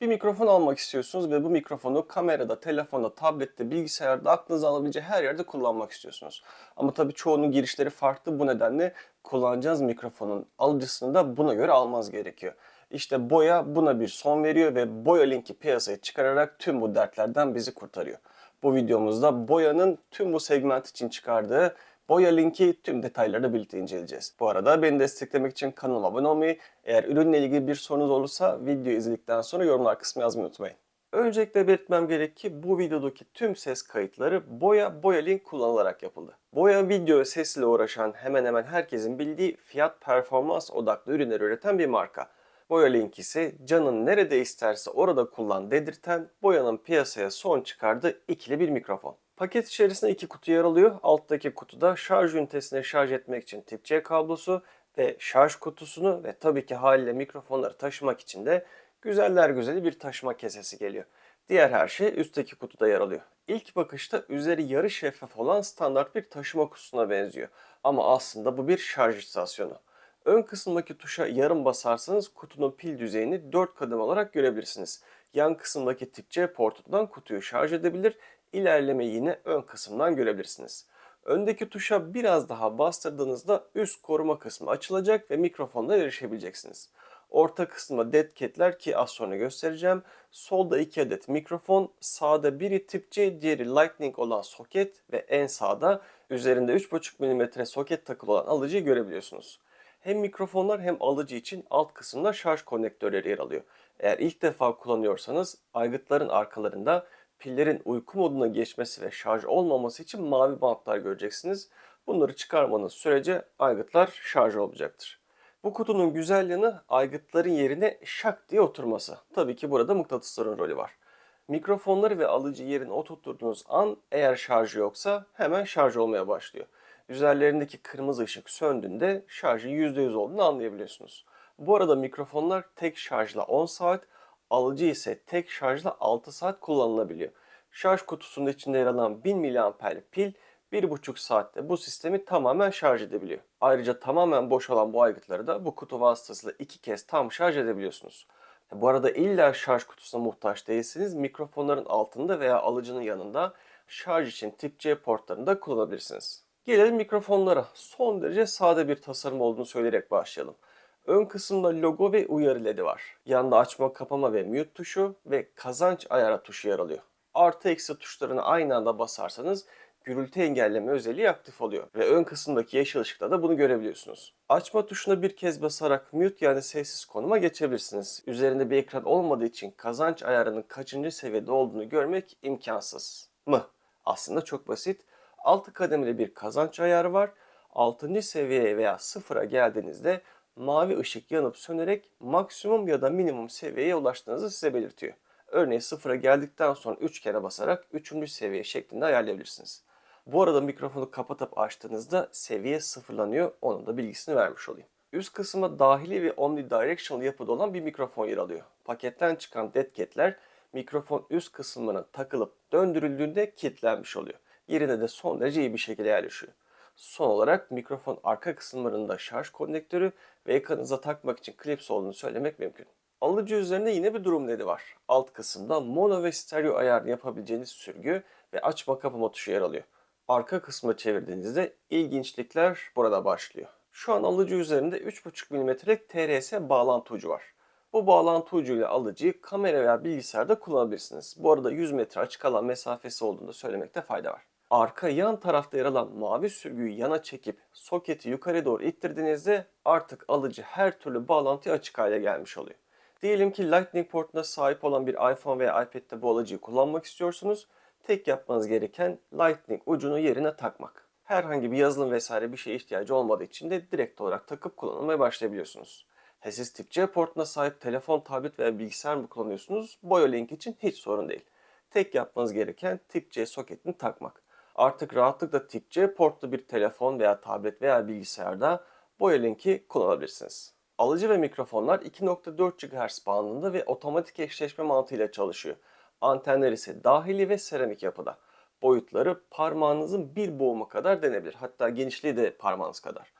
Bir mikrofon almak istiyorsunuz ve bu mikrofonu kamerada, telefonda, tablette, bilgisayarda aklınıza alabileceği her yerde kullanmak istiyorsunuz. Ama tabii çoğunun girişleri farklı. Bu nedenle kullanacağınız mikrofonun alıcısını da buna göre almanız gerekiyor. İşte Boya buna bir son veriyor ve Boya linki piyasaya çıkararak tüm bu dertlerden bizi kurtarıyor. Bu videomuzda Boya'nın tüm bu segment için çıkardığı Boya linki tüm detayları birlikte inceleyeceğiz. Bu arada beni desteklemek için kanalıma abone olmayı, eğer ürünle ilgili bir sorunuz olursa video izledikten sonra yorumlar kısmına yazmayı unutmayın. Öncelikle belirtmem gerek ki bu videodaki tüm ses kayıtları Boya Boya Link kullanılarak yapıldı. Boya video ve sesle uğraşan hemen hemen herkesin bildiği fiyat performans odaklı ürünler üreten bir marka. Boya Link ise canın nerede isterse orada kullan dedirten Boya'nın piyasaya son çıkardığı ikili bir mikrofon. Paket içerisinde iki kutu yer alıyor. Alttaki kutuda şarj ünitesini şarj etmek için tip C kablosu ve şarj kutusunu ve tabii ki haliyle mikrofonları taşımak için de güzeller güzeli bir taşıma kesesi geliyor. Diğer her şey üstteki kutuda yer alıyor. İlk bakışta üzeri yarı şeffaf olan standart bir taşıma kutusuna benziyor. Ama aslında bu bir şarj istasyonu. Ön kısımdaki tuşa yarım basarsanız kutunun pil düzeyini 4 kademe olarak görebilirsiniz. Yan kısımdaki tip C portundan kutuyu şarj edebilir, ilerlemeyi yine ön kısımdan görebilirsiniz. Öndeki tuşa biraz daha bastırdığınızda üst koruma kısmı açılacak ve mikrofonla erişebileceksiniz. Orta kısımda dead cat'ler ki az sonra göstereceğim. Solda iki adet mikrofon, sağda biri tip C, diğeri lightning olan soket ve en sağda üzerinde 3.5 mm soket takılı olan alıcıyı görebiliyorsunuz. Hem mikrofonlar hem alıcı için alt kısımda şarj konnektörleri yer alıyor. Eğer ilk defa kullanıyorsanız aygıtların arkalarında pillerin uyku moduna geçmesi ve şarj olmaması için mavi bantlar göreceksiniz. Bunları çıkarmanız sürece aygıtlar şarj olacaktır. Bu kutunun güzel yanı aygıtların yerine şak diye oturması. Tabii ki burada mıknatısların rolü var. Mikrofonları ve alıcı yerine oturtturduğunuz an eğer şarjı yoksa hemen şarj olmaya başlıyor. Üzerlerindeki kırmızı ışık söndüğünde şarjın %100 olduğunu anlayabiliyorsunuz. Bu arada mikrofonlar tek şarjla 10 saat, alıcı ise tek şarjla 6 saat kullanılabiliyor. Şarj kutusunun içinde yer alan 1000 mAh'lik pil 1,5 saatte bu sistemi tamamen şarj edebiliyor. Ayrıca tamamen boş olan bu aygıtları da bu kutu vasıtasıyla iki kez tam şarj edebiliyorsunuz. Bu arada illa şarj kutusuna muhtaç değilsiniz. Mikrofonların altında veya alıcının yanında şarj için tip C portlarında kullanabilirsiniz. Gelelim mikrofonlara. Son derece sade bir tasarım olduğunu söyleyerek başlayalım. Ön kısımda logo ve uyarı ledi var. Yanında açma, kapama ve mute tuşu ve kazanç ayara tuşu yer alıyor. Artı eksi tuşlarını aynı anda basarsanız gürültü engelleme özelliği aktif oluyor ve ön kısımdaki yeşil ışıkta da bunu görebiliyorsunuz. Açma tuşuna bir kez basarak mute yani sessiz konuma geçebilirsiniz. Üzerinde bir ekran olmadığı için kazanç ayarının kaçıncı seviyede olduğunu görmek imkansız mı? Aslında çok basit. 6 kademeli bir kazanç ayarı var. 6. seviyeye veya sıfıra geldiğinizde mavi ışık yanıp sönerek maksimum ya da minimum seviyeye ulaştığınızı size belirtiyor. Örneğin sıfıra geldikten sonra 3 kere basarak 3. seviye şeklinde ayarlayabilirsiniz. Bu arada mikrofonu kapatıp açtığınızda seviye sıfırlanıyor. Onun da bilgisini vermiş olayım. Üst kısma dahili ve omnidirectional yapıda olan bir mikrofon yer alıyor. Paketten çıkan dead cat'ler mikrofon üst kısmına takılıp döndürüldüğünde kilitlenmiş oluyor. Yerine de son derece iyi bir şekilde yerleşiyor. Son olarak mikrofon arka kısımlarında şarj konnektörü ve ekranınıza takmak için klips olduğunu söylemek mümkün. Alıcı üzerinde yine bir durum ledi var. Alt kısımda mono ve stereo ayarını yapabileceğiniz sürgü ve açma kapama tuşu yer alıyor. Arka kısmı çevirdiğinizde ilginçlikler burada başlıyor. Şu an alıcı üzerinde 3.5 mm'lik TRS bağlantı ucu var. Bu bağlantı ucuyla alıcıyı kamera veya bilgisayarda kullanabilirsiniz. Bu arada 100 metre açık alan mesafesi olduğunu da söylemekte fayda var. Arka yan tarafta yer alan mavi sürgüyü yana çekip soketi yukarı doğru ittirdiğinizde artık alıcı her türlü bağlantıya açık hale gelmiş oluyor. Diyelim ki Lightning portuna sahip olan bir iPhone veya iPad'de bu alıcıyı kullanmak istiyorsunuz. Tek yapmanız gereken Lightning ucunu yerine takmak. Herhangi bir yazılım vesaire bir şeye ihtiyacı olmadığı için de direkt olarak takıp kullanmaya başlayabiliyorsunuz. He siz tip C portuna sahip telefon, tablet veya bilgisayar mı kullanıyorsunuz? BioLink için hiç sorun değil. Tek yapmanız gereken tip C soketini takmak. Artık rahatlıkla tip C portlu bir telefon veya tablet veya bilgisayarda BioLink'i kullanabilirsiniz. Alıcı ve mikrofonlar 2.4 GHz bandında ve otomatik eşleşme mantığıyla çalışıyor. Antenler ise dahili ve seramik yapıda. Boyutları parmağınızın bir boğumu kadar denebilir. Hatta genişliği de parmağınız kadar.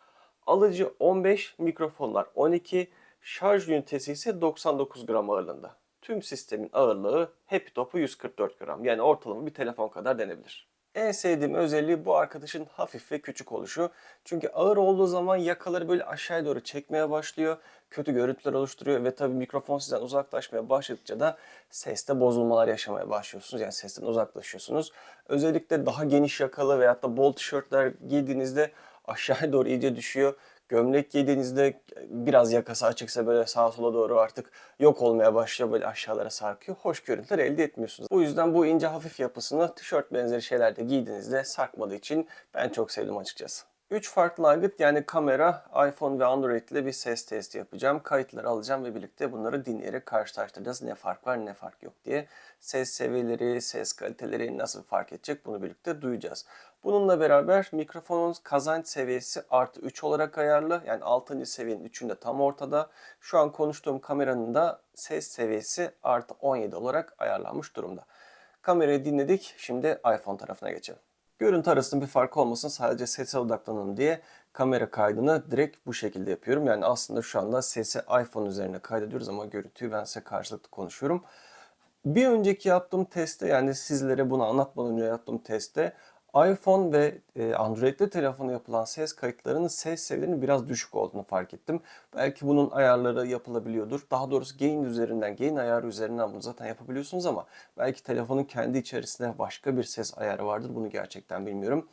Alıcı 15, mikrofonlar 12, şarj ünitesi ise 99 gram ağırlığında. Tüm sistemin ağırlığı Happy Top'u 144 gram. Yani ortalama bir telefon kadar denebilir. En sevdiğim özelliği bu arkadaşın hafif ve küçük oluşu. Çünkü ağır olduğu zaman yakaları böyle aşağıya doğru çekmeye başlıyor. Kötü görüntüler oluşturuyor ve tabii mikrofon sizden uzaklaşmaya başladıkça da seste bozulmalar yaşamaya başlıyorsunuz. Yani sesten uzaklaşıyorsunuz. Özellikle daha geniş yakalı veyahut da bol tişörtler giydiğinizde aşağıya doğru iyice düşüyor. Gömlek giydiğinizde biraz yakası açıksa böyle sağa sola doğru artık yok olmaya başlıyor. Böyle aşağılara sarkıyor. Hoş görüntüler elde etmiyorsunuz. Bu yüzden bu ince hafif yapısını tişört benzeri şeylerde giydiğinizde sarkmadığı için ben çok sevdim açıkçası. 3 farklı aygıt yani kamera, iPhone ve Android ile bir ses testi yapacağım. Kayıtları alacağım ve birlikte bunları dinleyerek karşılaştıracağız. Ne fark var ne fark yok diye. Ses seviyeleri, ses kaliteleri nasıl fark edecek bunu birlikte duyacağız. Bununla beraber mikrofonun kazanç seviyesi artı 3 olarak ayarlı. Yani 6. seviyenin 3'ünde tam ortada. Şu an konuştuğum kameranın da ses seviyesi artı 17 olarak ayarlanmış durumda. Kamerayı dinledik. Şimdi iPhone tarafına geçelim. Görüntü arasında bir fark olmasın sadece sese odaklanalım diye kamera kaydını direkt bu şekilde yapıyorum. Yani aslında şu anda sesi iPhone üzerine kaydediyoruz ama görüntüyü ben size karşılıklı konuşuyorum. Bir önceki yaptığım testte yani sizlere bunu anlatmadan önce yaptığım testte iPhone ve e, Android'li telefona yapılan ses kayıtlarının ses seviyelerinin biraz düşük olduğunu fark ettim. Belki bunun ayarları yapılabiliyordur. Daha doğrusu gain üzerinden, gain ayarı üzerinden bunu zaten yapabiliyorsunuz ama belki telefonun kendi içerisinde başka bir ses ayarı vardır. Bunu gerçekten bilmiyorum.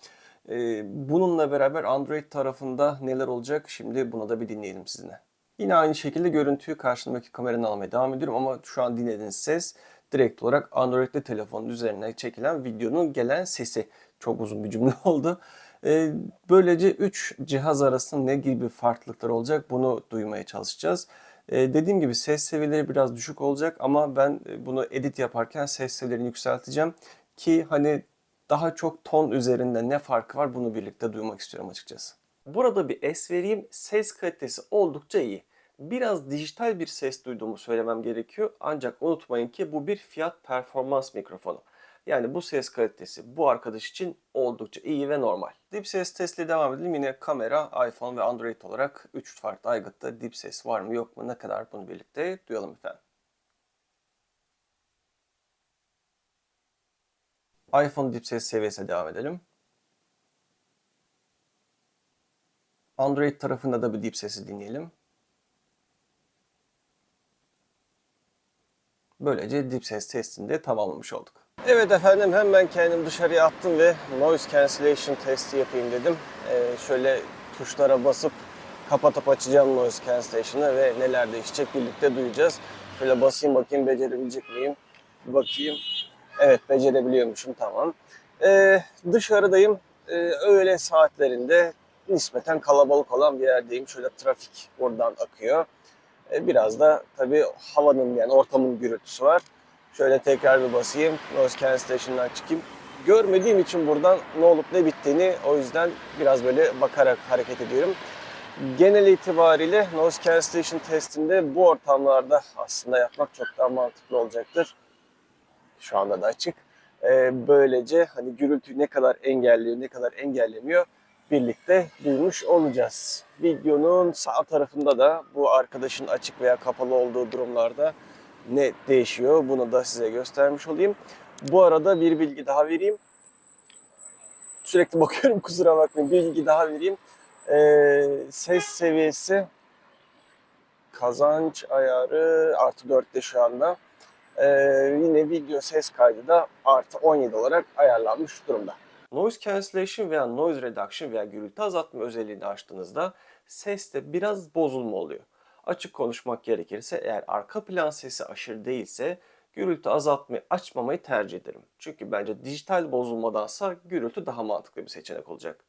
E, bununla beraber Android tarafında neler olacak şimdi buna da bir dinleyelim sizinle. Yine aynı şekilde görüntüyü karşımdaki kameranın almaya devam ediyorum ama şu an dinlediğiniz ses direkt olarak Android'li telefonun üzerine çekilen videonun gelen sesi. Çok uzun bir cümle oldu. Ee, böylece 3 cihaz arasında ne gibi farklılıklar olacak bunu duymaya çalışacağız. Ee, dediğim gibi ses seviyeleri biraz düşük olacak ama ben bunu edit yaparken ses seviyelerini yükselteceğim ki hani daha çok ton üzerinde ne farkı var bunu birlikte duymak istiyorum açıkçası. Burada bir es vereyim. Ses kalitesi oldukça iyi. Biraz dijital bir ses duyduğumu söylemem gerekiyor. Ancak unutmayın ki bu bir fiyat performans mikrofonu. Yani bu ses kalitesi bu arkadaş için oldukça iyi ve normal. Dip ses testiyle devam edelim. Yine kamera, iPhone ve Android olarak 3 farklı aygıtta dip ses var mı yok mu ne kadar bunu birlikte duyalım efendim. iPhone dip ses seviyesine devam edelim. Android tarafında da bir dip sesi dinleyelim. Böylece dip ses testini de tamamlamış olduk. Evet efendim hemen kendim dışarıya attım ve noise cancellation testi yapayım dedim. Ee, şöyle tuşlara basıp kapatıp açacağım noise cancellation'ı ve neler değişecek birlikte duyacağız. Şöyle basayım bakayım becerebilecek miyim? Bir bakayım. Evet becerebiliyormuşum tamam. Ee, dışarıdayım. Ee, öğle saatlerinde nispeten kalabalık olan bir yerdeyim. Şöyle trafik buradan akıyor. Ee, biraz da tabii havanın yani ortamın gürültüsü var. Şöyle tekrar bir basayım. Noise cancellation'dan çıkayım. Görmediğim için buradan ne olup ne bittiğini o yüzden biraz böyle bakarak hareket ediyorum. Genel itibariyle noise cancellation testinde bu ortamlarda aslında yapmak çok daha mantıklı olacaktır. Şu anda da açık. Ee, böylece hani gürültü ne kadar engelliyor, ne kadar engellemiyor birlikte duymuş olacağız. Videonun sağ tarafında da bu arkadaşın açık veya kapalı olduğu durumlarda ne değişiyor bunu da size göstermiş olayım. Bu arada bir bilgi daha vereyim. Sürekli bakıyorum kusura bakmayın. Bir bilgi daha vereyim. Ee, ses seviyesi kazanç ayarı artı 4'te şu anda. Ee, yine video ses kaydı da artı 17 olarak ayarlanmış durumda. Noise cancellation veya noise reduction veya gürültü azaltma özelliğini açtığınızda seste biraz bozulma oluyor. Açık konuşmak gerekirse eğer arka plan sesi aşırı değilse gürültü azaltmayı açmamayı tercih ederim. Çünkü bence dijital bozulmadansa gürültü daha mantıklı bir seçenek olacak.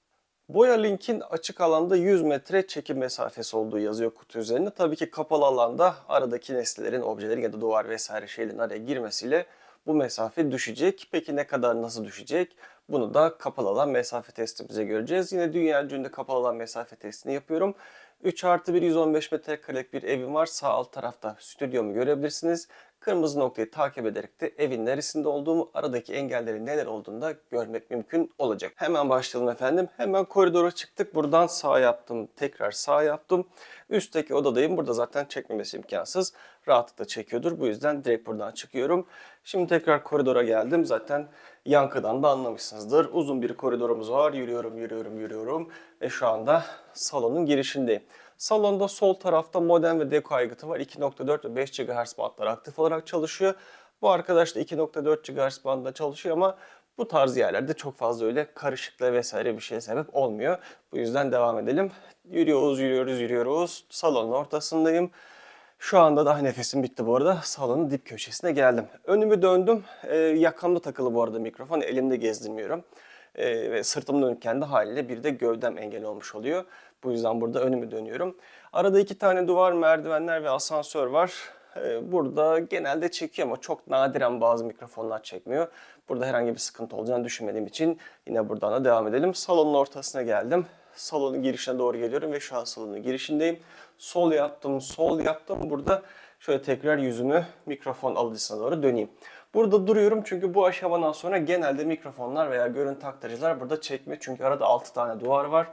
Boya Link'in açık alanda 100 metre çekim mesafesi olduğu yazıyor kutu üzerinde. Tabii ki kapalı alanda aradaki nesnelerin, objelerin ya da duvar vesaire şeylerin araya girmesiyle bu mesafe düşecek. Peki ne kadar nasıl düşecek? Bunu da kapalı alan mesafe testimize göreceğiz. Yine dünya üzerinde kapalı alan mesafe testini yapıyorum. 3 artı 1 115 metrekarelik bir evim var. Sağ alt tarafta stüdyomu görebilirsiniz. Kırmızı noktayı takip ederek de evin neresinde olduğumu, aradaki engellerin neler olduğunu da görmek mümkün olacak. Hemen başlayalım efendim. Hemen koridora çıktık. Buradan sağ yaptım. Tekrar sağ yaptım. Üstteki odadayım. Burada zaten çekmemesi imkansız. Rahatlıkla çekiyordur. Bu yüzden direkt buradan çıkıyorum. Şimdi tekrar koridora geldim. Zaten yankıdan da anlamışsınızdır. Uzun bir koridorumuz var. Yürüyorum, yürüyorum, yürüyorum. Ve şu anda salonun girişindeyim. Salonda sol tarafta modem ve deko aygıtı var. 2.4 ve 5 GHz bandlar aktif olarak çalışıyor. Bu arkadaş da 2.4 GHz bandında çalışıyor ama bu tarz yerlerde çok fazla öyle karışıklığa vesaire bir şeye sebep olmuyor. Bu yüzden devam edelim. Yürüyoruz, yürüyoruz, yürüyoruz. Salonun ortasındayım. Şu anda daha nefesim bitti bu arada. Salonun dip köşesine geldim. Önümü döndüm. Ee, yakamda takılı bu arada mikrofon. Elimde gezdirmiyorum. Ee, ve sırtımı dönükken de haliyle bir de gövdem engel olmuş oluyor. Bu yüzden burada önümü dönüyorum. Arada iki tane duvar, merdivenler ve asansör var. Ee, burada genelde çekiyor ama çok nadiren bazı mikrofonlar çekmiyor. Burada herhangi bir sıkıntı olacağını düşünmediğim için yine buradan da devam edelim. Salonun ortasına geldim. Salonun girişine doğru geliyorum ve şu an salonun girişindeyim. Sol yaptım, sol yaptım. Burada şöyle tekrar yüzümü mikrofon alıcısına doğru döneyim. Burada duruyorum çünkü bu aşamadan sonra genelde mikrofonlar veya görüntü aktarıcılar burada çekmiyor. Çünkü arada 6 tane duvar var.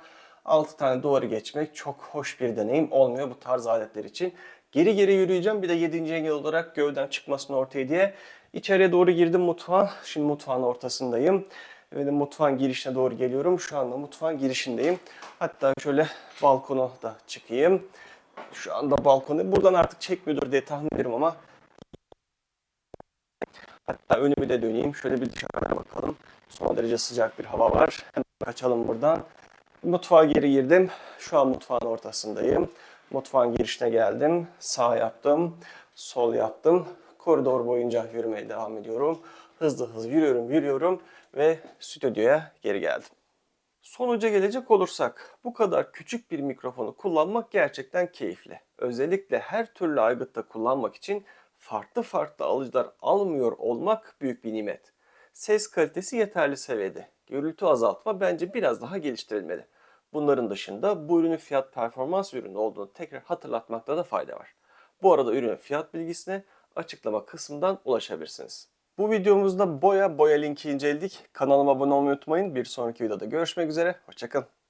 6 tane duvarı geçmek çok hoş bir deneyim olmuyor bu tarz aletler için. Geri geri yürüyeceğim. Bir de 7. engel olarak gövden çıkmasın ortaya diye. İçeriye doğru girdim mutfağa. Şimdi mutfağın ortasındayım. De mutfağın girişine doğru geliyorum. Şu anda mutfağın girişindeyim. Hatta şöyle balkona da çıkayım. Şu anda balkonu buradan artık çekmiyordur diye tahmin ederim ama Hatta önümü de döneyim. Şöyle bir dışarıya bakalım. Son derece sıcak bir hava var. Hemen kaçalım buradan. Mutfağa geri girdim. Şu an mutfağın ortasındayım. Mutfağın girişine geldim. Sağ yaptım. Sol yaptım. Koridor boyunca yürümeye devam ediyorum. Hızlı hızlı yürüyorum, yürüyorum ve stüdyoya geri geldim. Sonuca gelecek olursak bu kadar küçük bir mikrofonu kullanmak gerçekten keyifli. Özellikle her türlü aygıtta kullanmak için farklı farklı alıcılar almıyor olmak büyük bir nimet. Ses kalitesi yeterli seviyede. Gürültü azaltma bence biraz daha geliştirilmeli. Bunların dışında bu ürünün fiyat performans ürünü olduğunu tekrar hatırlatmakta da fayda var. Bu arada ürünün fiyat bilgisine açıklama kısmından ulaşabilirsiniz. Bu videomuzda boya boya linki inceledik. Kanalıma abone olmayı unutmayın. Bir sonraki videoda görüşmek üzere. Hoşçakalın.